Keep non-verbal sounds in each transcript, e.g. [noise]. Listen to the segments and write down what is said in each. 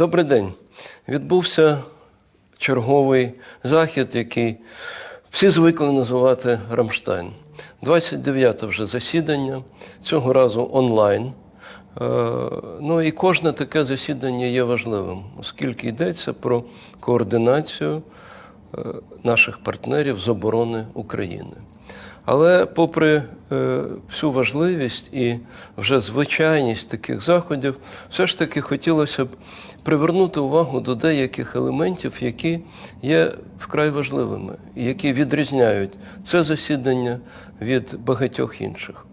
Добрий день. Відбувся черговий захід, який всі звикли називати Рамштайн. 29 вже засідання, цього разу онлайн. Е, Ну і кожне таке засідання є важливим, оскільки йдеться про координацію е, наших партнерів з оборони України. Але попри е, всю важливість і вже звичайність таких заходів, все ж таки хотілося б привернути увагу до деяких елементів, які є вкрай важливими, які відрізняють це засідання від багатьох інших.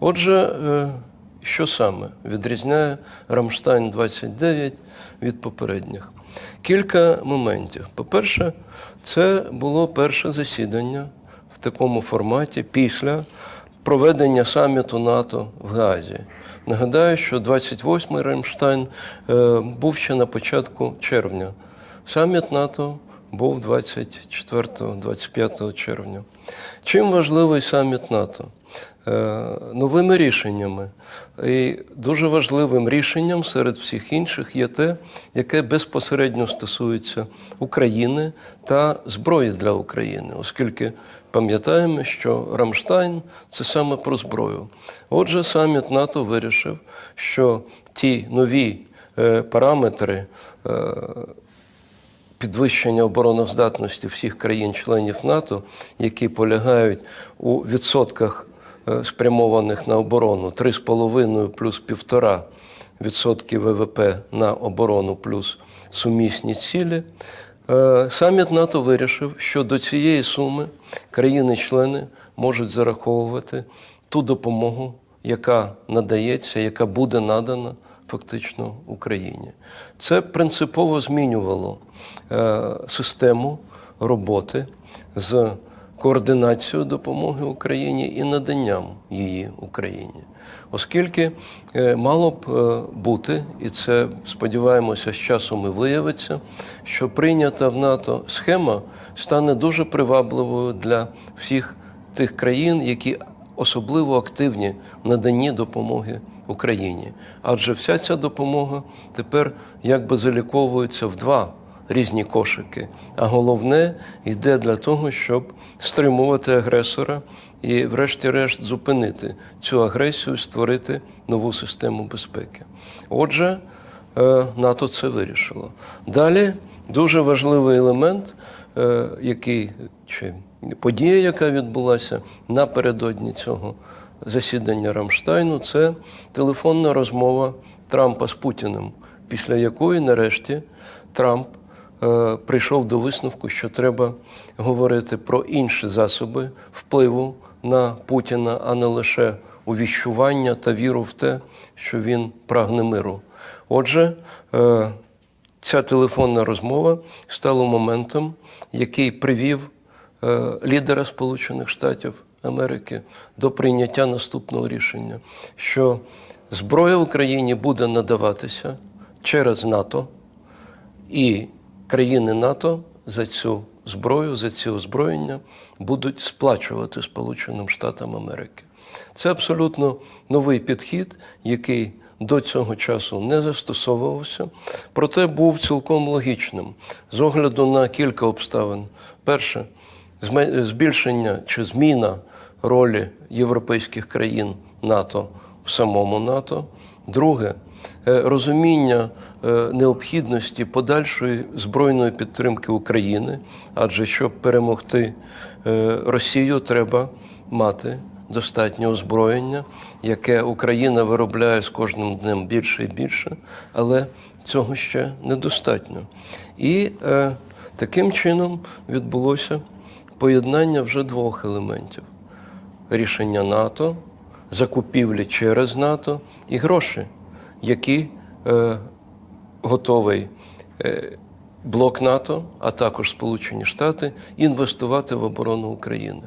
Отже, е, що саме відрізняє Рамштайн 29 від попередніх? Кілька моментів. По-перше, це було перше засідання в такому форматі після проведення саміту НАТО в Газі. Нагадаю, що 28-й Рамштайн е, був ще на початку червня. Саміт НАТО був 24-25 червня. Чим важливий саміт НАТО? Е, Новими рішеннями. І дуже важливим рішенням серед всіх інших є те, яке безпосередньо стосується України та зброї для України, оскільки пам'ятаємо, що Рамштайн це саме про зброю. Отже, саміт НАТО вирішив, що ті нові е, параметри. е, підвищення обороноздатності всіх країн-членів НАТО, які полягають у відсотках е, спрямованих на оборону 3,5 плюс 1,5 відсотки ВВП на оборону плюс сумісні цілі. Е, Саміт НАТО вирішив, що до цієї суми країни-члени можуть зараховувати ту допомогу, яка надається, яка буде надана фактично Україні. Це принципово змінювало е, систему роботи з координацією допомоги Україні і наданням її Україні. Оскільки е, мало б е, бути, і це сподіваємося, з часом і виявиться, що прийнята в НАТО схема стане дуже привабливою для всіх тих країн, які особливо активні в наданні допомоги Україні. Адже вся ця допомога тепер якби заліковується в два різні кошики. А головне йде для того, щоб стримувати агресора і, врешті-решт, зупинити цю агресію, створити нову систему безпеки. Отже, е, НАТО це вирішило. Далі дуже важливий елемент, е, який чи подія, яка відбулася напередодні цього засідання Рамштайну, це телефонна розмова Трампа з Путіним, після якої, нарешті, Трамп прийшов до висновку, що треба говорити про інші засоби впливу на Путіна, а не лише увіщування та віру в те, що він прагне миру. Отже, е, ця телефонна розмова стала моментом, який привів е, лідера Сполучених Штатів Америки до прийняття наступного рішення, що зброя Україні буде надаватися через НАТО, і країни НАТО за цю зброю, за ці озброєння будуть сплачувати Сполученим Штатам Америки. Це абсолютно новий підхід, який до цього часу не застосовувався, проте був цілком логічним з огляду на кілька обставин. Перше, збільшення чи зміна ролі європейських країн НАТО в самому НАТО. Друге, е, розуміння необхідності подальшої збройної підтримки України, адже щоб перемогти е, Росію, треба мати достатнє озброєння, яке Україна виробляє з кожним днем більше і більше, але цього ще недостатньо. І е, таким чином відбулося поєднання вже двох елементів: рішення НАТО, закупівлі через НАТО і гроші, які е, готовий е, блок НАТО, а також Сполучені Штати, інвестувати в оборону України.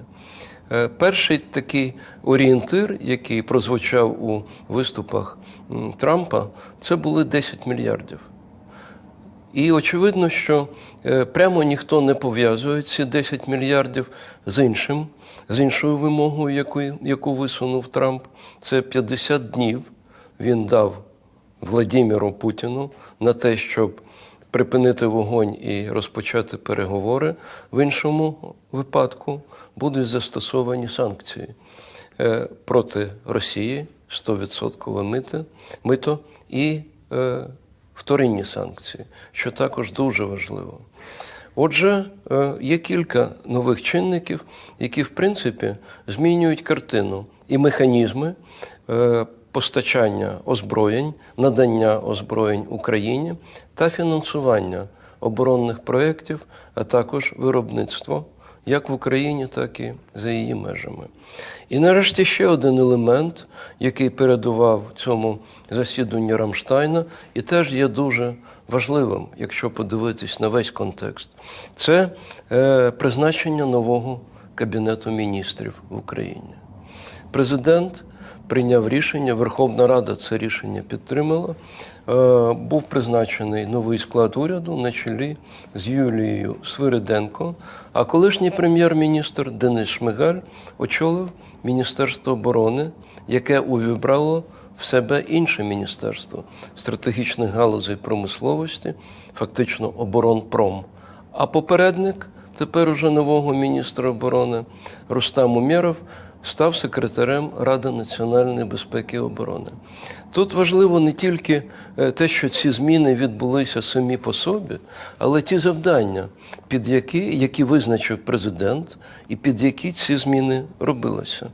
Е, Перший такий орієнтир, який прозвучав у виступах Трампа, це були 10 мільярдів. І очевидно, що е, прямо ніхто не пов'язує ці 10 мільярдів з іншим, з іншою вимогою, яку, яку висунув Трамп. Це 50 днів він дав Владимиру Путіну на те, щоб припинити вогонь і розпочати переговори. В іншому випадку будуть застосовані санкції е, проти Росії 100% мито, мито і е, вторинні санкції, що також дуже важливо. Отже, е, є кілька нових чинників, які, в принципі, змінюють картину і механізми постачання озброєнь, надання озброєнь Україні та фінансування оборонних проєктів, а також виробництво як в Україні, так і за її межами. І нарешті ще один елемент, який передував цьому засіданню Рамштайна, і теж є дуже важливим, якщо подивитись на весь контекст, це е, призначення нового кабінету міністрів в Україні. Президент прийняв рішення, Верховна Рада це рішення підтримала. Е, Був призначений новий склад уряду на чолі з Юлією Свириденко, а колишній прем'єр-міністр Денис Шмигаль очолив Міністерство оборони, яке увібрало в себе інше міністерство стратегічних галузей промисловості, фактично оборонпром. А попередник тепер уже нового міністра оборони Рустам Умєров став секретарем Ради національної безпеки і оборони. Тут важливо не тільки е, те, що ці зміни відбулися самі по собі, але ті завдання, під які, які визначив президент, і під які ці зміни робилися.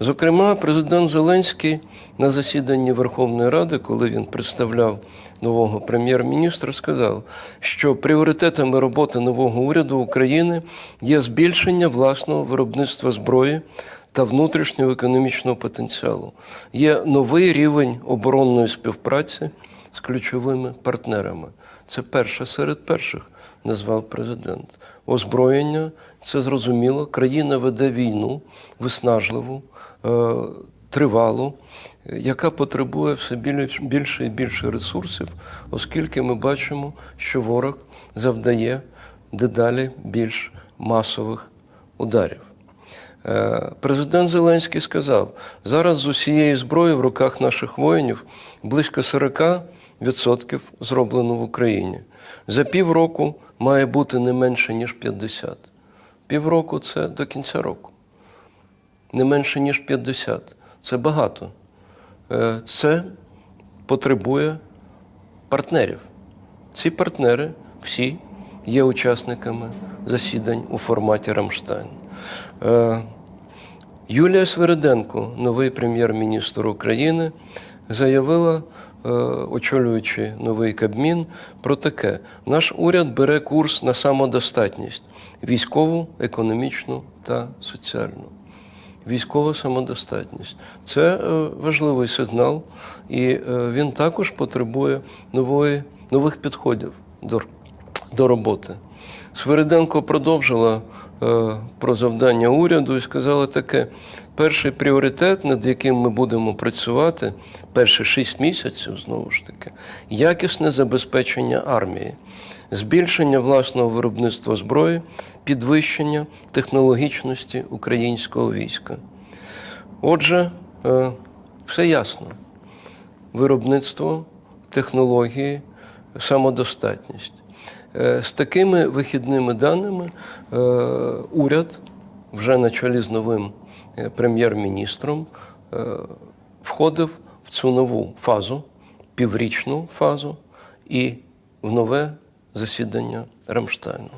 Зокрема, президент Зеленський на засіданні Верховної Ради, коли він представляв нового прем'єр-міністра, сказав, що пріоритетами роботи нового уряду України є збільшення власного виробництва зброї та внутрішнього економічного потенціалу. Є новий рівень оборонної співпраці з ключовими партнерами. Це перше серед перших назвав президент. Озброєння це зрозуміло. Країна веде війну виснажливу, тривалу, е, яка потребує все більше і більше ресурсів, оскільки ми бачимо, що ворог завдає дедалі більш масових ударів. Е, Президент Зеленський сказав: зараз з усієї зброї в руках наших воїнів близько 40% зроблено в Україні. За півроку має бути не менше, ніж 50. Півроку це до кінця року. Не менше, ніж 50. Це багато. Е, Це потребує партнерів. Ці партнери всі є учасниками засідань у форматі Рамштайн. Е, Юлія Свириденко, новий прем'єр-міністр України, заявила, е, очолюючи новий Кабмін, про таке: наш уряд бере курс на самодостатність військову, економічну та соціальну. Військова самодостатність це е, важливий сигнал, і е, він також потребує нової, нових підходів до, до роботи. Свириденко продовжила е, про завдання уряду і сказала таке: перший пріоритет, над яким ми будемо працювати, перші шість місяців, знову ж таки, якісне забезпечення армії, збільшення власного виробництва зброї, підвищення технологічності українського війська. Отже, е, все ясно. Виробництво, технології, самодостатність. Е, З такими вихідними даними е, уряд вже на чолі з новим прем'єр-міністром е, входив в цю нову фазу, піврічну фазу і в нове засідання Рамштайну.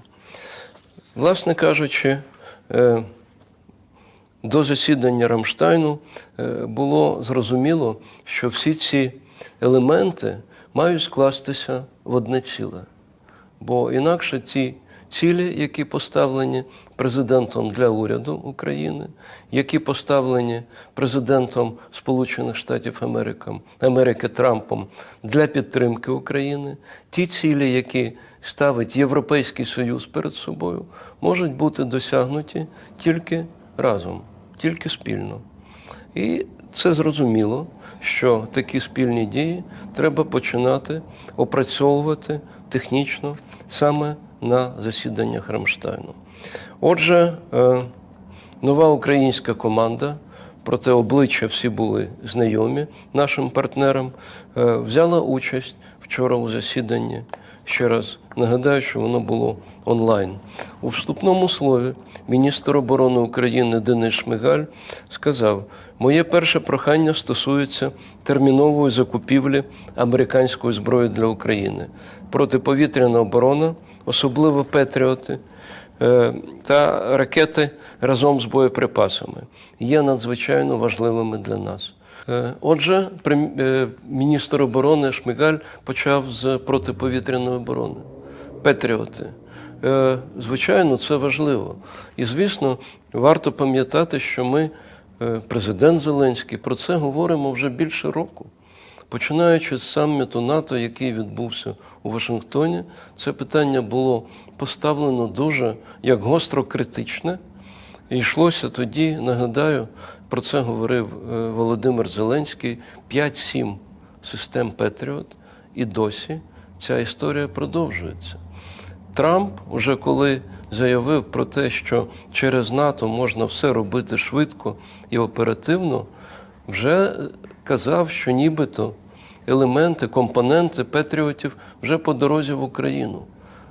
Власне кажучи, е, до засідання Рамштайну е, було зрозуміло, що всі ці елементи мають скластися в одне ціле. Бо інакше ті цілі, які поставлені президентом для уряду України, які поставлені президентом Сполучених Штатів Америки, Америки Трампом для підтримки України, ті цілі, які ставить Європейський Союз перед собою, можуть бути досягнуті тільки разом, тільки спільно. І це зрозуміло, що такі спільні дії треба починати опрацьовувати технічно саме на засіданнях Рамштайну. Отже, е, нова українська команда, проте обличчя всі були знайомі нашим партнерам, е, взяла участь вчора у засіданні. Ще раз нагадаю, що воно було онлайн. У вступному слові міністр оборони України Денис Шмигаль сказав: моє перше прохання стосується термінової закупівлі американської зброї для України, протиповітряна оборона, особливо Петріоти. е, Та ракети разом з боєприпасами є надзвичайно важливими для нас. Е, Отже, е, міністр оборони Шмигаль почав з протиповітряної оборони. Петріоти. Звичайно, це важливо. І, звісно, варто пам'ятати, що ми, президент Зеленський, про це говоримо вже більше року. Починаючи з саміту НАТО, який відбувся у Вашингтоні, це питання було поставлено дуже як гостро критичне. І йшлося тоді, нагадаю, про це говорив е, Володимир Зеленський, 5-7 систем Петріот, і досі ця історія продовжується. Трамп, уже коли заявив про те, що через НАТО можна все робити швидко і оперативно, вже казав, що нібито елементи, компоненти Петріотів вже по дорозі в Україну.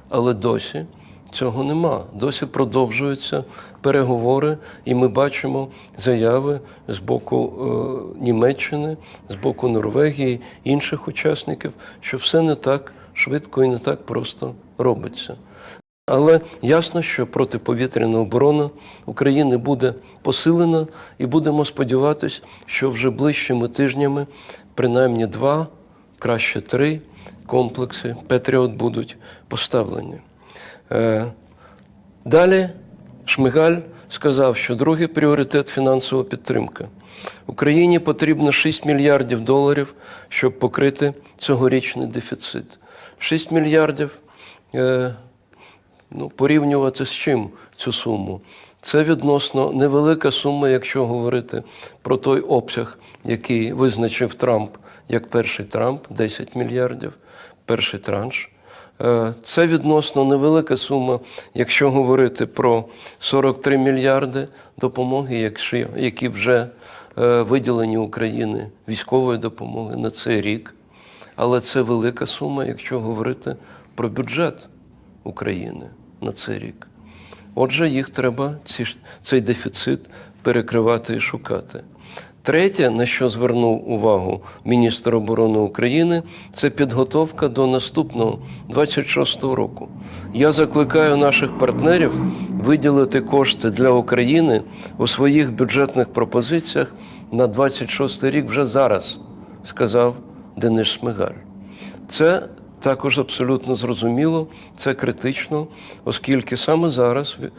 Але досі цього нема. Досі продовжуються переговори, і ми бачимо заяви з боку е, Німеччини, з боку Норвегії, інших учасників, що все не так швидко і не так просто робиться. Але ясно, що протиповітряна оборона України буде посилена, і будемо сподіватися, що вже ближчими тижнями, принаймні два, краще три комплекси Петріот будуть поставлені. Е, Далі Шмигаль сказав, що другий пріоритет фінансова підтримка. Україні потрібно 6 мільярдів доларів, щоб покрити цьогорічний дефіцит. 6 мільярдів е, ну, порівнювати з чим цю суму. Це відносно невелика сума, якщо говорити про той обсяг, який визначив Трамп як перший Трамп 10 мільярдів, перший транш. Е, Це відносно невелика сума, якщо говорити про 43 мільярди допомоги, які вже е, виділені Україні військової допомоги на цей рік. Але це велика сума, якщо говорити про бюджет України на цей рік. Отже, їх треба ці, цей дефіцит перекривати і шукати. Третє, на що звернув увагу міністр оборони України, це підготовка до наступного 26-го року. Я закликаю наших партнерів виділити кошти для України у своїх бюджетних пропозиціях на 26 рік вже зараз, сказав Денис Шмигаль. Це також абсолютно зрозуміло, це критично, оскільки саме зараз е,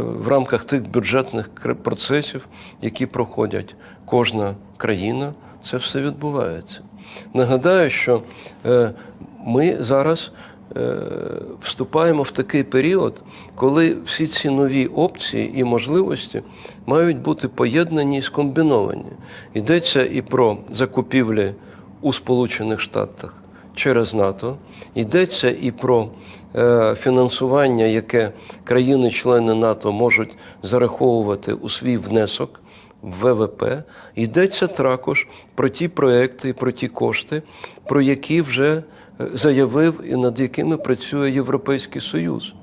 в рамках тих бюджетних процесів, які проходять кожна країна, це все відбувається. Нагадаю, що е, ми зараз е, вступаємо в такий період, коли всі ці нові опції і можливості мають бути поєднані і скомбіновані. Йдеться і про закупівлі у Сполучених Штатах через НАТО. Йдеться і про е, фінансування, яке країни-члени НАТО можуть зараховувати у свій внесок в ВВП. Йдеться також про ті проекти про ті кошти, про які вже е, заявив і над якими працює Європейський Союз.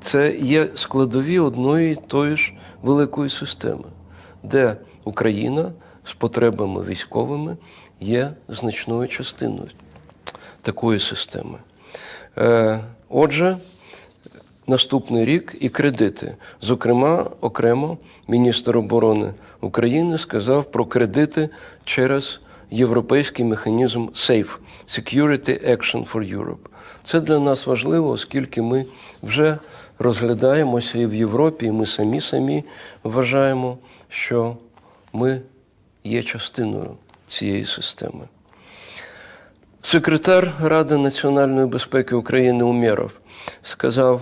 Це є складові одної тої ж великої системи, де Україна з потребами військовими є значною частиною такої системи. Е, Отже, наступний рік і кредити. Зокрема, окремо міністр оборони України сказав про кредити через європейський механізм SAFE – Security Action for Europe. Це для нас важливо, оскільки ми вже розглядаємося і в Європі, і ми самі самі вважаємо, що ми є частиною цієї системи. Секретар Ради національної безпеки України Умєров сказав,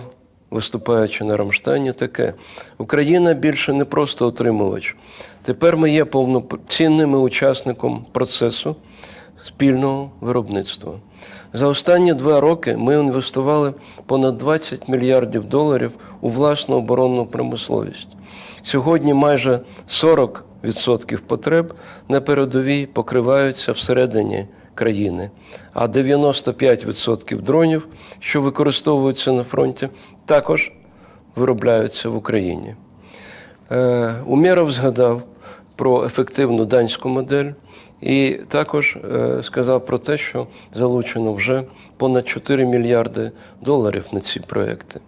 виступаючи на Рамштайні, таке: Україна більше не просто отримувач. Тепер ми є повноцінним учасником процесу спільного виробництва. За останні два роки ми інвестували понад 20 мільярдів доларів у власну оборонну промисловість. Сьогодні майже 40% потреб на передовій покриваються всередині країни, а 95% дронів, що використовуються на фронті, також виробляються в Україні. Е, Умєров згадав про ефективну данську модель і також е, сказав про те, що залучено вже понад 4 мільярди доларів на ці проекти.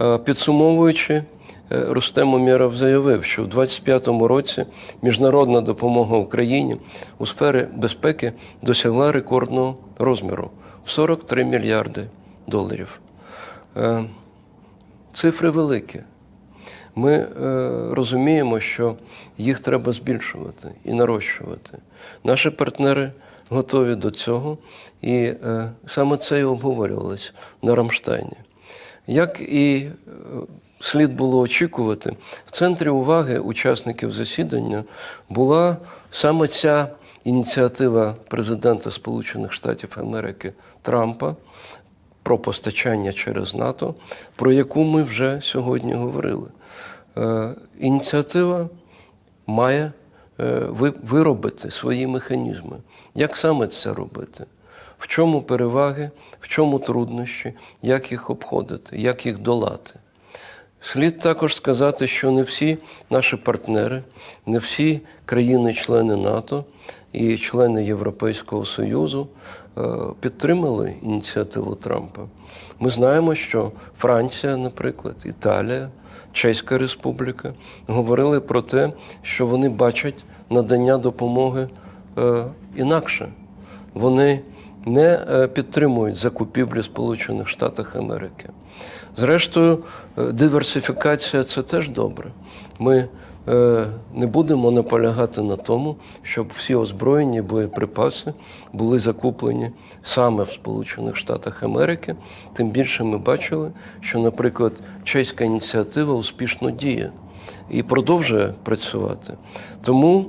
Е, Підсумовуючи, Рустем Умєров заявив, що в 2025 році міжнародна допомога Україні у сфері безпеки досягла рекордного розміру в 43 мільярди доларів. Е, Цифри великі. Ми е, розуміємо, що їх треба збільшувати і нарощувати. Наші партнери готові до цього, і е, саме це і обговорювалось на Рамштайні. Як і е, слід було очікувати, в центрі уваги учасників засідання була саме ця ініціатива президента Сполучених Штатів Америки Трампа про постачання через НАТО, про яку ми вже сьогодні говорили. Е, Ініціатива має е, ви- виробити свої механізми. Як саме це робити? В чому переваги, в чому труднощі, як їх обходити, як їх долати? Слід також сказати, що не всі наші партнери, не всі країни-члени НАТО і члени Європейського Союзу е, підтримали ініціативу Трампа. Ми знаємо, що Франція, наприклад, Італія, Чеська Республіка говорили про те, що вони бачать надання допомоги е, інакше. Вони не е, підтримують закупівлі Сполучених Штатів Америки. Зрештою, е, диверсифікація це теж добре. Ми е, не будемо наполягати на тому, щоб всі озброєні боєприпаси були закуплені саме в Сполучених Штатах Америки. Тим більше ми бачили, що, наприклад, чеська ініціатива успішно діє і продовжує працювати. Тому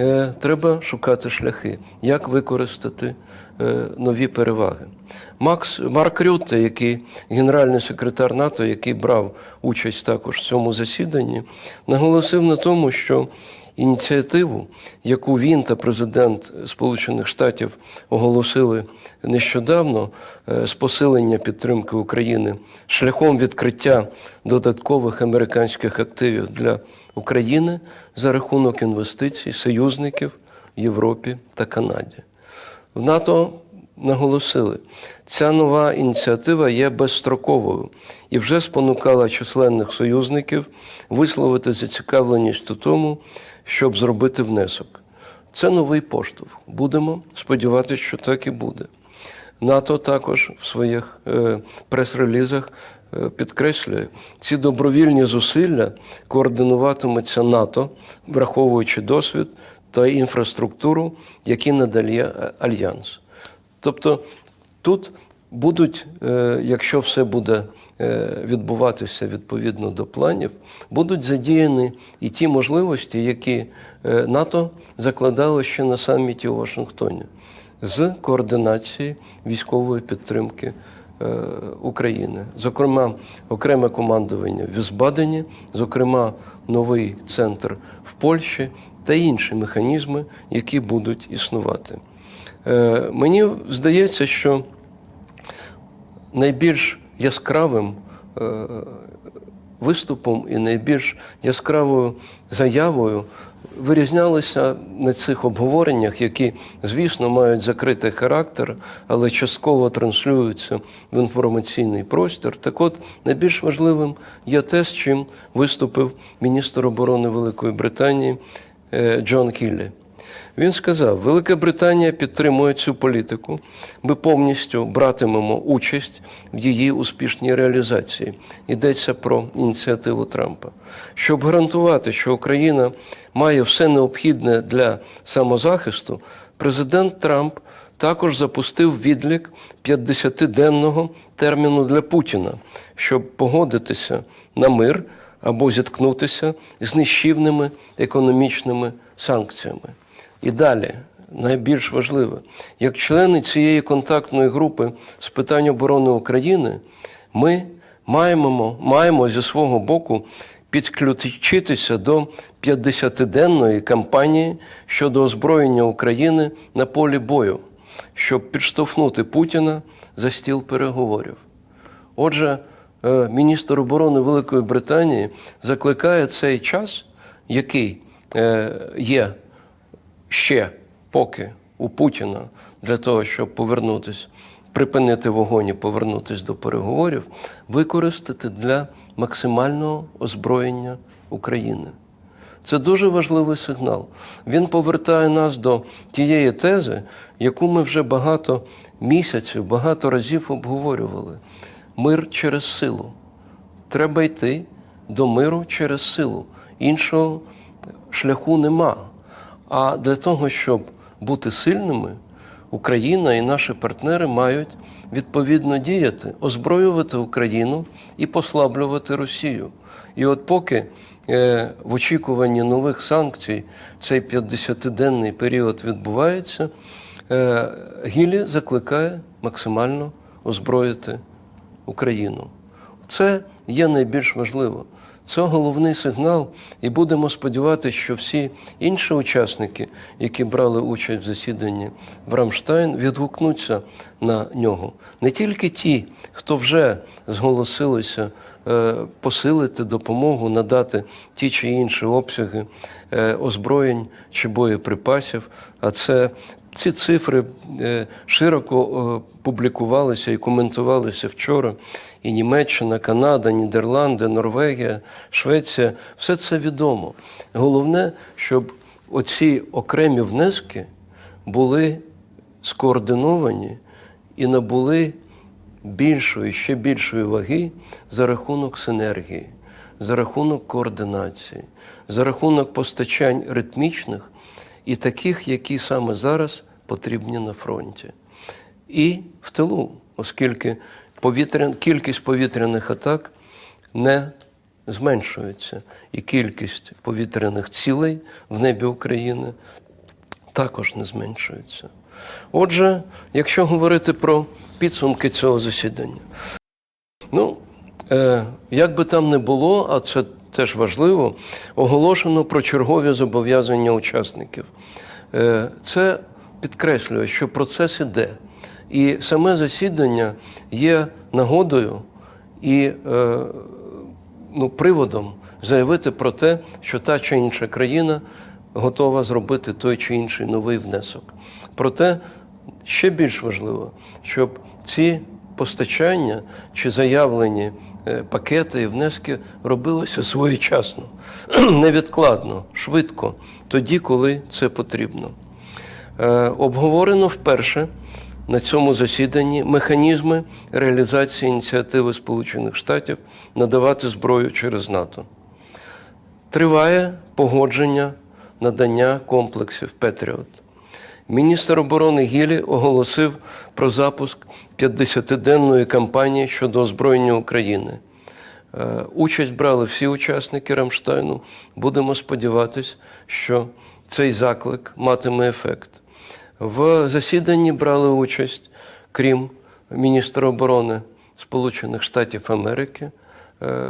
е, треба шукати шляхи, як використати нові переваги. Макс Марк Рютте, який генеральний секретар НАТО, який брав участь також в цьому засіданні, наголосив на тому, що ініціативу, яку він та президент Сполучених Штатів оголосили нещодавно е, з посилення підтримки України шляхом відкриття додаткових американських активів для України за рахунок інвестицій союзників в Європі та Канаді. В НАТО наголосили, ця нова ініціатива є безстроковою і вже спонукала численних союзників висловити зацікавленість у тому, щоб зробити внесок. Це новий поштовх. Будемо сподіватися, що так і буде. НАТО також в своїх е, прес-релізах е, підкреслює, ці добровільні зусилля координуватиметься НАТО, враховуючи досвід та інфраструктуру, які надає е, альянс. Тобто тут будуть, е, якщо все буде е, відбуватися відповідно до планів, будуть задіяні і ті можливості, які НАТО закладало ще на саміті у Вашингтоні з координації військової підтримки України. Зокрема, окреме командування в Візбадені, зокрема, новий центр в Польщі та інші механізми, які будуть існувати. Е, Мені здається, що найбільш яскравим е, виступом і найбільш яскравою заявою вирізнялися на цих обговореннях, які, звісно, мають закритий характер, але частково транслюються в інформаційний простір. Так от, найбільш важливим є те, з чим виступив міністр оборони Великої Британії Джон Кіллі. Він сказав: Велика Британія підтримує цю політику. Ми повністю братимемо участь в її успішній реалізації. Йдеться про ініціативу Трампа, щоб гарантувати, що Україна має все необхідне для самозахисту. Президент Трамп також запустив відлік 50-денного терміну для Путіна, щоб погодитися на мир або зіткнутися з нищівними економічними санкціями. І далі, найбільш важливе, як члени цієї контактної групи з питань оборони України, ми маємо, маємо зі свого боку підключитися до 50-денної кампанії щодо озброєння України на полі бою. щоб підштовхнути Путіна за стіл переговорів. Отже, міністр оборони Великої Британії закликає цей час, який е, є ще поки у Путіна для того, щоб повернутися, припинити вогонь і повернутися до переговорів, використати для максимального озброєння України. Це дуже важливий сигнал. Він повертає нас до тієї тези, яку ми вже багато місяців, багато разів обговорювали. Мир через силу. Треба йти до миру через силу. Іншого шляху нема. А для того, щоб бути сильними, Україна і наші партнери мають відповідно діяти, озброювати Україну і послаблювати Росію. І от поки е, в очікуванні нових санкцій цей 50-денний період відбувається, е, Гілі закликає максимально озброїти Україну. Це є найбільш важливо. Це головний сигнал, і будемо сподіватися, що всі інші учасники, які брали участь в засіданні в Рамштайн, відгукнуться на нього. Не тільки ті, хто вже зголосилися е, посилити допомогу, надати ті чи інші обсяги е, озброєнь чи боєприпасів, а це ці цифри е, широко е, публікувалися і коментувалися вчора. І Німеччина, Канада, Нідерланди, Норвегія, Швеція все це відомо. Головне, щоб оці окремі внески були скоординовані і набули більшої, ще більшої ваги за рахунок синергії, за рахунок координації, за рахунок постачань ритмічних і таких, які саме зараз потрібні на фронті. І в тилу, оскільки повітрян, кількість повітряних атак не зменшується, і кількість повітряних цілей в небі України також не зменшується. Отже, якщо говорити про підсумки цього засідання, ну, е, як би там не було, а це теж важливо, оголошено про чергові зобов'язання учасників. Е, це підкреслює, що процес іде. І саме засідання є нагодою і е, ну, приводом заявити про те, що та чи інша країна готова зробити той чи інший новий внесок. Проте ще більш важливо, щоб ці постачання чи заявлені е, пакети і внески робилися своєчасно, [clears throat] невідкладно, швидко, тоді, коли це потрібно. Е, Обговорено вперше на цьому засіданні механізми реалізації ініціативи Сполучених Штатів надавати зброю через НАТО. Триває погодження надання комплексів Петріот. Міністр оборони Гілі оголосив про запуск 50-денної кампанії щодо озброєння України. Е, Участь брали всі учасники Рамштайну. Будемо сподіватися, що цей заклик матиме ефект. В засіданні брали участь, крім міністра оборони Сполучених Штатів Америки е,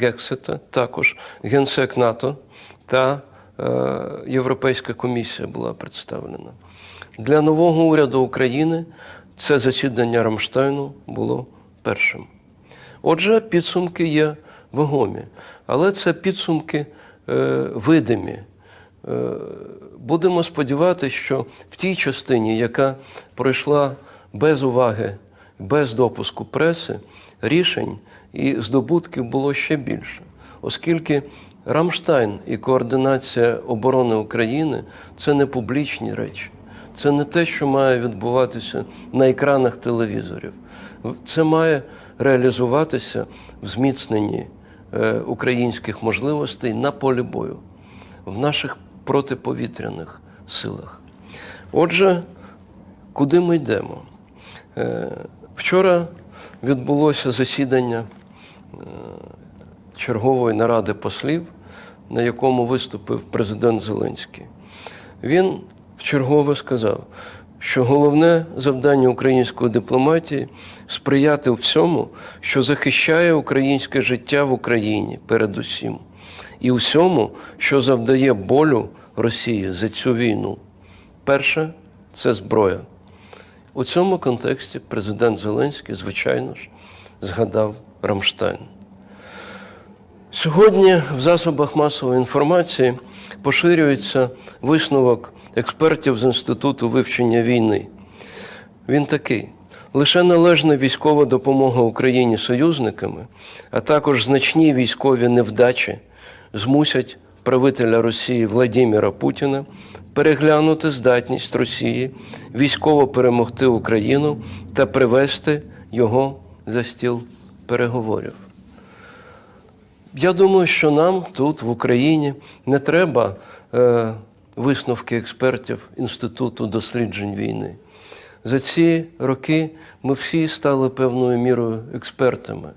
Гексета, також генсек НАТО та е, Європейська комісія була представлена. Для нового уряду України це засідання Рамштайну було першим. Отже, підсумки є вагомі, але це підсумки е, видимі. Е, будемо сподіватися, що в тій частині, яка пройшла без уваги, без допуску преси, рішень і здобутків було ще більше, оскільки Рамштайн і координація оборони України це не публічні речі, це не те, що має відбуватися на екранах телевізорів. Це має реалізуватися в зміцненні е, українських можливостей на полі бою, в наших протиповітряних силах. Отже, куди ми йдемо? Е, Вчора відбулося засідання е, чергової наради послів, на якому виступив президент Зеленський. Він вчергове сказав, що головне завдання української дипломатії сприяти всьому, що захищає українське життя в Україні передусім, і всьому, що завдає болю Росії за цю війну. Перше це зброя. У цьому контексті президент Зеленський, звичайно ж, згадав Рамштайн. Сьогодні в засобах масової інформації поширюється висновок експертів з Інституту вивчення війни. Він такий: лише належна військова допомога Україні союзниками, а також значні військові невдачі змусять правителя Росії Владимира Путіна переглянути здатність Росії військово перемогти Україну та привести його за стіл переговорів. Я думаю, що нам тут, в Україні, не треба е, висновки експертів Інституту досліджень війни. За ці роки ми всі стали певною мірою експертами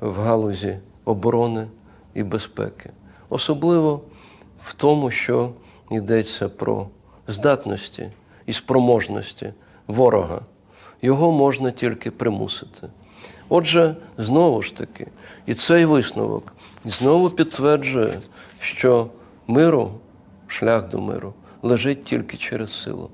в галузі оборони і безпеки, особливо в тому, що йдеться про здатності і спроможності ворога. Його можна тільки примусити. Отже, знову ж таки, і цей висновок знову підтверджує, що миру, шлях до миру, лежить тільки через силу.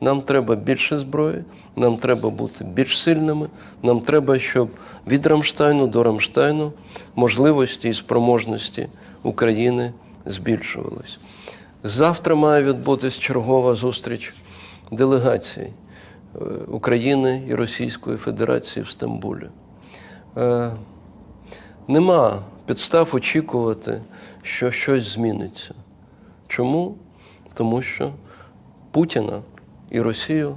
Нам треба більше зброї, нам треба бути більш сильними, нам треба, щоб від Рамштайну до Рамштайну можливості і спроможності України збільшувались. Завтра має відбутись чергова зустріч делегацій е, України і Російської Федерації в Стамбулі. Е, Нема підстав очікувати, що щось зміниться. Чому? Тому що Путіна і Росію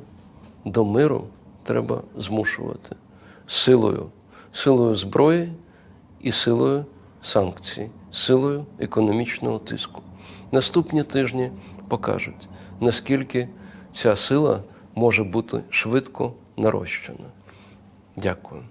до миру треба змушувати силою, силою зброї і силою санкцій, силою економічного тиску. Наступні тижні покажуть, наскільки ця сила може бути швидко нарощена. Дякую.